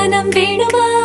தியானம் வேணுமா?